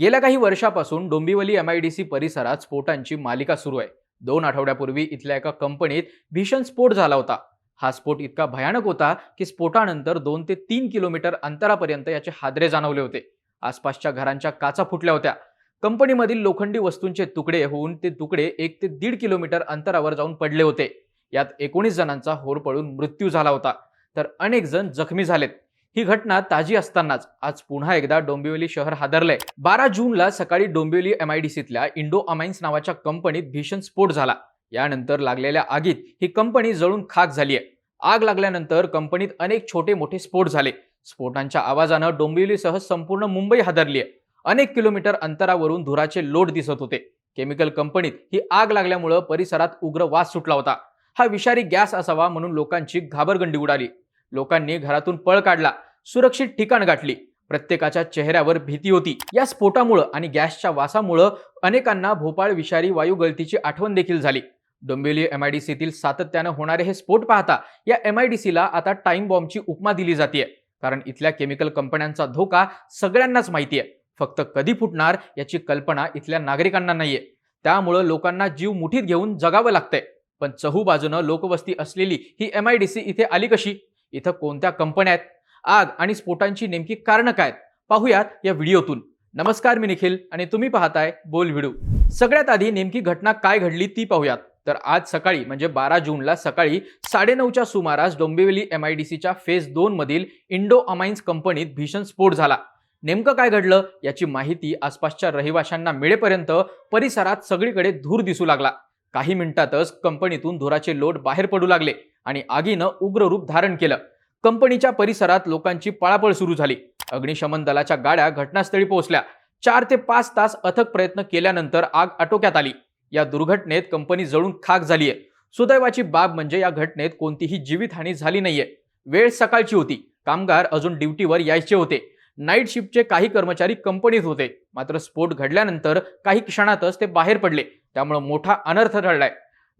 गेल्या काही वर्षापासून डोंबिवली एमआयडीसी परिसरात स्फोटांची मालिका सुरू आहे. दोन आठवड्यापूर्वी इथल्या एका कंपनीत भीषण स्फोट झाला होता. हा स्फोट इतका भयानक होता की स्फोटानंतर दोन ते तीन किलोमीटर अंतरापर्यंत याचे हादरे जाणवले होते. आसपासच्या घरांच्या काचा फुटल्या होत्या. कंपनीमधील लोखंडी वस्तूंचे तुकडे होऊन ते तुकडे एक ते दीड किलोमीटर अंतरावर जाऊन पडले होते. यात एकोणीस जणांचा होरपळून मृत्यू झाला होता. तर अनेक जण जखमी झालेत. ही घटना ताजी असतानाच आज पुन्हा एकदा डोंबिवली शहर हादरलंय. बारा जूनला सकाळी डोंबिवली एमआयडीसीतल्या इंडो अमाइन्स नावाच्या कंपनीत भीषण स्फोट झाला. यानंतर लागलेल्या आगीत ही कंपनी जळून खाक झाली आहे आग लागल्यानंतर कंपनीत अनेक छोटे मोठे स्फोट झाले. स्फोटांच्या आवाजानं डोंबिवलीसह संपूर्ण मुंबई हादरली आहे अनेक किलोमीटर अंतरावरून धुराचे लोट दिसत होते. केमिकल कंपनीत ही आग लागल्यामुळं परिसरात उग्र वास सुटला होता. हा विषारी गॅस असावा म्हणून लोकांची घाबरगंडी उडाली. लोकांनी घरातून पळ काढला सुरक्षित ठिकाण गाठली. प्रत्येकाच्या चेहऱ्यावर भीती होती. या स्फोटामुळं आणि गॅसच्या वासामुळं अनेकांना भोपाळ विषारी वायू गळतीची आठवण देखील झाली. डोंबिवली एमआयडीसीतील सातत्यानं होणारे हे स्फोट पाहता या एमआयडीसीला आता टाइम बॉम्बची उपमा दिली जाते कारण इथल्या केमिकल कंपन्यांचा धोका सगळ्यांनाच माहिती आहे फक्त कधी फुटणार याची कल्पना इथल्या नागरिकांना नाहीये. त्यामुळं लोकांना जीव मुठीत घेऊन जगावं लागतंय. पण चहू बाजूनं लोकवस्ती असलेली ही एमआयडीसी इथे आली कशी? इथं कोणत्या कंपन्या आहेत? आग आणि स्फोटांची नेमकी कारणं काय आहेत? पाहूयात या व्हिडिओतून. नमस्कार मी निखिल आणि तुम्ही पाहताय बोल व्हिडिओ. सगळ्यात आधी नेमकी घटना काय घडली ती पाहूयात. तर आज सकाळी म्हणजे बारा जूनला सकाळी साडेनऊच्या सुमारास डोंबिवली एम आयडीसीच्या फेज दोन मधील इंडो अमाइन्स कंपनीत भीषण स्फोट झाला. नेमकं काय घडलं याची माहिती आसपासच्या रहिवाशांना मिळेपर्यंत परिसरात सगळीकडे धूर दिसू लागला. काही मिनिटातच कंपनीतून धुराचे लोट बाहेर पडू लागले आणि आगीनं उग्र रूप धारण केलं. कंपनीच्या परिसरात लोकांची पळापळ सुरू झाली. अग्निशमन दलाच्या गाड्या घटनास्थळी पोहोचल्या. चार ते पाच तास अथक प्रयत्न केल्यानंतर आग आटोक्यात आली. या दुर्घटनेत कंपनी जळून खाक झालीय. सुदैवाची बाब म्हणजे या घटनेत कोणतीही जीवितहानी झाली नाहीये. वेळ सकाळची होती. कामगार अजून ड्युटीवर यायचे होते. नाईट शिफ्टचे काही कर्मचारी कंपनीत होते. मात्र स्फोट घडल्यानंतर काही क्षणातच ते बाहेर पडले. त्यामुळे मोठा अनर्थ ठरलाय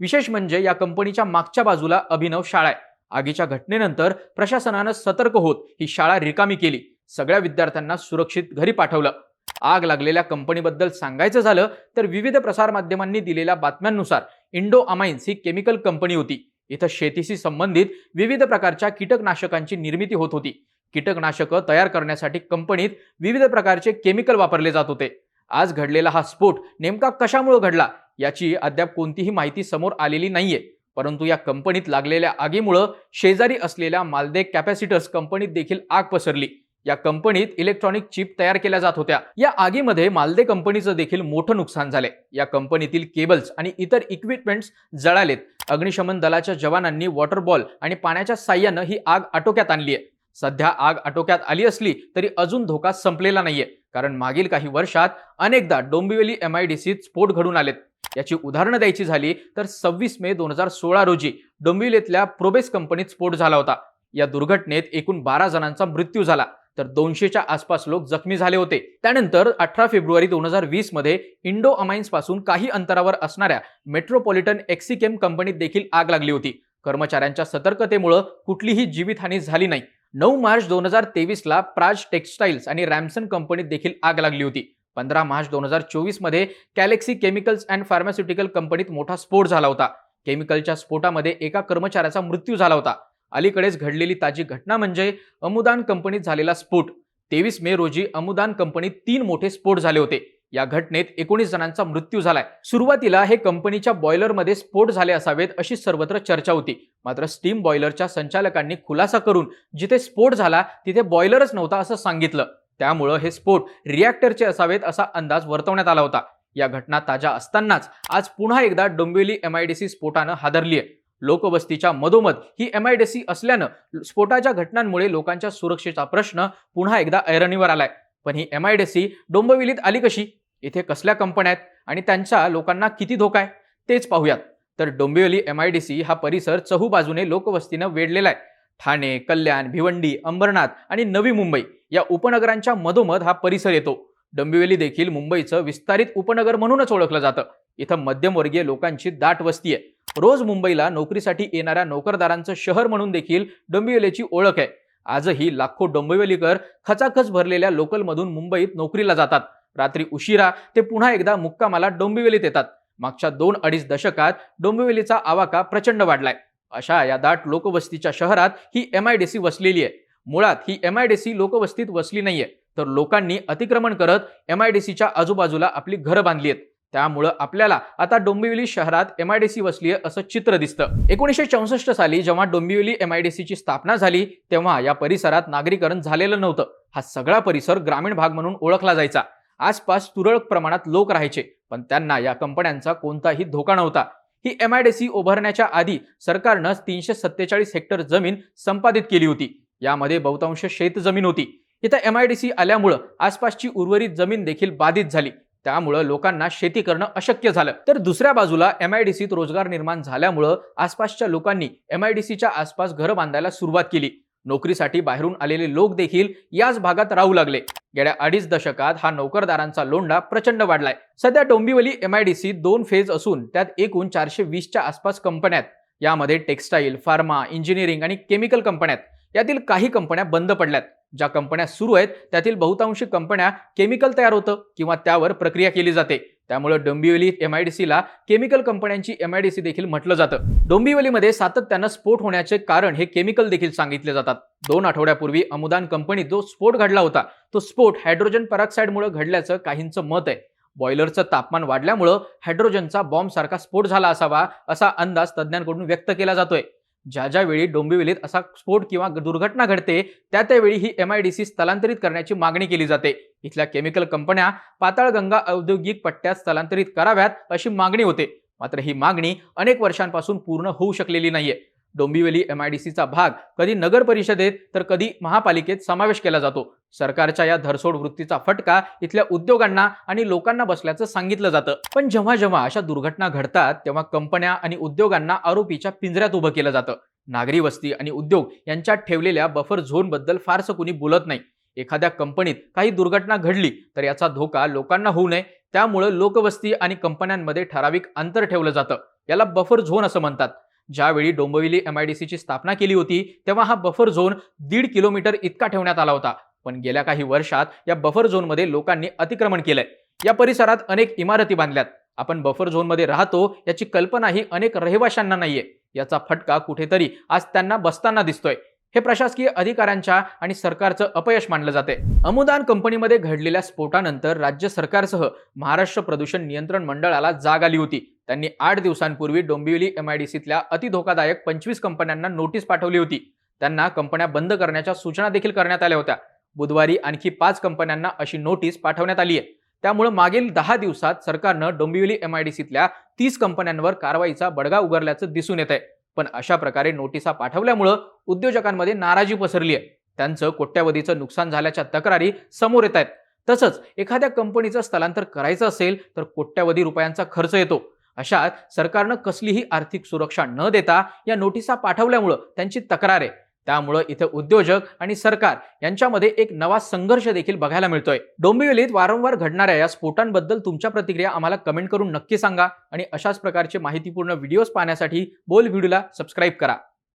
विशेष म्हणजे या कंपनीच्या मागच्या बाजूला अभिनव शाळा आहे. आगीच्या घटनेनंतर प्रशासनानं सतर्क होत ही शाळा रिकामी केली. सगळ्या विद्यार्थ्यांना सुरक्षित घरी पाठवलं. आग लागलेल्या कंपनीबद्दल सांगायचं झालं तर विविध प्रसारमाध्यमांनी दिलेल्या बातम्यांनुसार इंडो अमाइन्स ही केमिकल कंपनी होती. इथं शेतीशी संबंधित विविध प्रकारच्या कीटकनाशकांची निर्मिती होत होती. कीटकनाशकं तयार करण्यासाठी कंपनीत विविध प्रकारचे केमिकल वापरले जात होते. आज घडलेला हा स्फोट नेमका कशामुळे घडला याची अद्याप कोणतीही माहिती समोर आलेली नाहीये. परंतु या कंपनीत लागलेल्या आगीमुळं शेजारी असलेल्या मालदे कॅपॅसिटर्स कंपनीत देखील आग पसरली. या कंपनीत इलेक्ट्रॉनिक चिप तयार केल्या जात होत्या. या आगीमध्ये मालदे कंपनीचं देखील मोठं नुकसान झाले या कंपनीतील केबल्स आणि इतर इक्विपमेंट्स जळालेत. अग्निशमन दलाच्या जवानांनी वॉटर बॉल आणि पाण्याच्या साह्यानं ही आग आटोक्यात आणली आहे सध्या आग आटोक्यात आली असली तरी अजून धोका संपलेला नाहीये. कारण मागील काही वर्षात अनेकदा डोंबिवली एम आय डी सीत स्फोट घडून आलेत. याची उदाहरणं द्यायची झाली तर सव्वीस मे दोन हजार सोळा रोजी डोंबिवलीतल्या प्रोबेस कंपनीत स्फोट झाला होता. या दुर्घटनेत एकूण बारा जणांचा मृत्यू झाला. तर दोनशेच्या आसपास लोक जखमी झाले होते. त्यानंतर अठरा फेब्रुवारी दोन हजार वीसमध्ये इंडो अमाइन्सपासून काही अंतरावर असणाऱ्या मेट्रोपॉलिटन एक्सिकेम कंपनीत देखील आग लागली होती. कर्मचाऱ्यांच्या सतर्कतेमुळे कुठलीही जीवितहानी झाली नाही. नऊ मार्च दोन हजार तेवीसला प्राज टेक्स्टाईल्स आणि रॅमसन कंपनीत देखील आग लागली होती. पंधरा मार्च दोन हजार चोवीसमध्ये कॅलेक्सी केमिकल्स अँड फार्मास्युटिकल कंपनीत मोठा स्फोट झाला होता. केमिकलच्या स्फोटामध्ये एका कर्मचाऱ्याचा मृत्यू झाला होता. अलीकडेच घडलेली ताजी घटना म्हणजे अमुदान कंपनीत झालेला स्फोट. तेवीस मे रोजी अमुदान कंपनीत तीन मोठे स्फोट झाले होते. या घटनेत एकोणीस जणांचा मृत्यू झालाय. सुरुवातीला हे कंपनीच्या बॉयलरमध्ये स्फोट झाले असावेत अशी सर्वत्र चर्चा होती. मात्र स्टीम बॉयलरच्या संचालकांनी खुलासा करून जिथे स्फोट झाला तिथे बॉयलरच नव्हता असं सांगितलं. त्यामुळं हे स्फोट रिॲक्टरचे असावेत असा अंदाज वर्तवण्यात आला होता. या घटना ताज्या असतानाच आज पुन्हा एकदा डोंबिवली एमआयडीसी स्फोटानं हादरली आहे लोकवस्तीच्या मधोमध ही एमआयडीसी असल्यानं स्फोटाच्या घटनांमुळे लोकांच्या सुरक्षेचा प्रश्न पुन्हा एकदा ऐरणीवर आलाय. पण ही एम आय डी सी डोंबिवलीत आली कशी? इथे कसल्या कंपन्या आहेत? आणि त्यांचा लोकांना किती धोका आहे? तेच पाहूयात. तर Dombivli M I D C हा परिसर चहूबाजूने लोकवस्तीनं वेढलेला आहे. ठाणे कल्याण भिवंडी अंबरनाथ आणि नवी मुंबई या उपनगरांच्या मधोमध हा परिसर येतो. डोंबिवली देखील मुंबईचं विस्तारित उपनगर म्हणूनच ओळखलं जातं. इथं मध्यमवर्गीय लोकांची दाट वस्ती आहे. रोज मुंबईला नोकरीसाठी येणाऱ्या नोकरदारांचं शहर म्हणून देखील डोंबिवलीची ओळख आहे. आजही लाखो डोंबिवलीकर खचाखच भरलेल्या लोकलमधून मुंबईत नोकरीला जातात. रात्री उशिरा ते पुन्हा एकदा मुक्कामाला डोंबिवलीत येतात. मागच्या दोन अडीच दशकात डोंबिवलीचा आवाका प्रचंड वाढलाय. अशा या दाट लोकवस्तीच्या शहरात ही एम आय डी सी वसलेली आहे. मुळात ही एम आय डी सी लोकवस्तीत वसली नाहीये तर लोकांनी अतिक्रमण करत एम आय डी सीच्या आजूबाजूला आपली घरं बांधली आहेत. त्यामुळं आपल्याला आता डोंबिवली शहरात एम आय डी सी वसली आहे असं चित्र दिसतं. एकोणीसशे चौसष्ट साली जेव्हा डोंबिवली एम आय डी सीची स्थापना झाली तेव्हा या परिसरात नागरीकरण झालेलं नव्हतं. हा सगळा परिसर ग्रामीण भाग म्हणून ओळखला जायचा. आसपास तुरळक प्रमाणात लोक राहायचे पण त्यांना या कंपन्यांचा कोणताही धोका नव्हता. ही एम आय डी सी उभारण्याच्या आधी सरकारनं तीनशे सत्तेचाळीस हेक्टर जमीन संपादित केली होती. यामध्ये बहुतांश शेत जमीन होती. इथं एम आय डी सी आल्यामुळं आसपासची उर्वरित जमीन देखील बाधित झाली. त्यामुळं लोकांना शेती करणं अशक्य झालं. तर दुसऱ्या बाजूला एम आय डी सीत रोजगार निर्माण झाल्यामुळं आसपासच्या लोकांनी एम आय डी सीच्या आसपास घरं बांधायला सुरुवात केली. नोकरीसाठी बाहेरून आलेले लोक देखील याच भागात राहू लागले. गेल्या अडीच दशकात हा नोकरदारांचा लोंढा प्रचंड वाढलाय. सध्या Dombivli M I D C दोन फेज असून त्यात एकूण चारशे वीसच्या आसपास कंपन्या आहेत. यामध्ये टेक्स्टाईल फार्मा इंजिनिअरिंग आणि केमिकल कंपन्या आहेत. यातील काही कंपन्या बंद पडल्यात. ज्या कंपन्या सुरू आहेत त्यातील बहुतांशी कंपन्या केमिकल तयार होतं किंवा त्यावर प्रक्रिया केली जाते. त्यामुळे डोंबिवली एम आय डी सीला केमिकल कंपन्यांची एम आय डी सी देखील म्हटलं जातं. डोंबिवलीमध्ये सातत्यानं स्फोट होण्याचे कारण हे केमिकल देखील सांगितले जातात. दोन आठवड्यापूर्वी अमुदान कंपनीत जो स्फोट घडला होता तो स्फोट हायड्रोजन पेरॉक्साईडमुळे घडल्याचं काहींचं मत आहे. बॉयलरचं तापमान वाढल्यामुळं हायड्रोजनचा बॉम्बसारखा स्फोट झाला असावा असा अंदाज तज्ज्ञांकडून व्यक्त केला जातोय. ज्या ज्या वेळी डोंबिवलीत असा स्फोट किंवा दुर्घटना घडते त्या त्यावेळी ही एम आय डी सी स्थलांतरित करण्याची मागणी केली जाते. इथल्या केमिकल कंपन्या पाताळगंगा औद्योगिक पट्ट्यात स्थलांतरित कराव्यात अशी मागणी होते. मात्र ही मागणी अनेक वर्षांपासून पूर्ण होऊ शकलेली नाहीये. डोंबिवली एम आय डी सीचा भाग कधी नगर परिषदेत तर कधी महापालिकेत समावेश केला जातो. सरकारच्या या धरसोड वृत्तीचा फटका इथल्या उद्योगांना आणि लोकांना बसल्याचं सांगितलं जातं. पण जेव्हा जेव्हा अशा दुर्घटना घडतात तेव्हा कंपन्या आणि उद्योगांना आरोपीच्या पिंजऱ्यात उभं केलं जातं. नागरी वस्ती आणि उद्योग यांच्यात ठेवलेल्या बफर झोनबद्दल फारसं कुणी बोलत नाही. एखाद्या कंपनीत काही दुर्घटना घडली तर याचा धोका लोकांना होऊ नये. त्यामुळं लोकवस्ती आणि कंपन्यांमध्ये ठराविक अंतर ठेवलं जातं. याला बफर झोन असं म्हणतात. ज्यावेळी डोंबिवली एम आय डी सीची स्थापना केली होती तेव्हा हा बफर झोन दीड किलोमीटर इतका ठेवण्यात आला होता. पण गेल्या काही वर्षात या बफर झोनमध्ये लोकांनी अतिक्रमण केलंय. या परिसरात अनेक इमारती बांधल्यात. आपण बफर झोनमध्ये राहतो याची कल्पनाही अनेक रहिवाशांना नाहीये. याचा फटका कुठेतरी आज त्यांना बसताना दिसतोय. हे प्रशासकीय अधिकाऱ्यांच्या आणि सरकारचं अपयश मानलं जाते. अमुदान कंपनीमध्ये घडलेल्या स्फोटानंतर राज्य सरकारसह महाराष्ट्र प्रदूषण नियंत्रण मंडळाला जाग आली होती. त्यांनी आठ दिवसांपूर्वी डोंबिवली एम आय डी सीतल्या अतिधोकादायक पंचवीस कंपन्यांना नोटीस पाठवली होती. त्यांना कंपन्या बंद करण्याच्या सूचना देखील करण्यात आल्या होत्या. बुधवारी आणखी पाच कंपन्यांना अशी नोटीस पाठवण्यात आली आहे त्यामुळे मागील दहा दिवसात सरकारनं डोंबिवली एम आय डी सीतल्या तीस कंपन्यांवर कारवाईचा बडगा उगारल्याचं दिसून येत आहे पण अशा प्रकारे नोटिसा पाठवल्यामुळं उद्योजकांमध्ये नाराजी पसरली आहे त्यांचं कोट्यावधीचं नुकसान झाल्याच्या तक्रारी समोर येत आहेत. तसंच एखाद्या कंपनीचं स्थलांतर करायचं असेल तर कोट्यावधी रुपयांचा खर्च येतो. अशात सरकारनं कसलीही आर्थिक सुरक्षा न देता या नोटिसा पाठवल्यामुळं त्यांची तक्रार आहे. त्यामुळं इथे उद्योजक आणि सरकार यांच्यामध्ये एक नवा संघर्ष देखील बघायला मिळतोय. डोंबिवलीत वारंवार घडणाऱ्या या स्फोटांबद्दल तुमच्या प्रतिक्रिया आम्हाला कमेंट करून नक्की सांगा आणि अशाच प्रकारचे माहितीपूर्ण व्हिडिओज पाहण्यासाठी बोल व्हिडिओला सबस्क्राईब करा.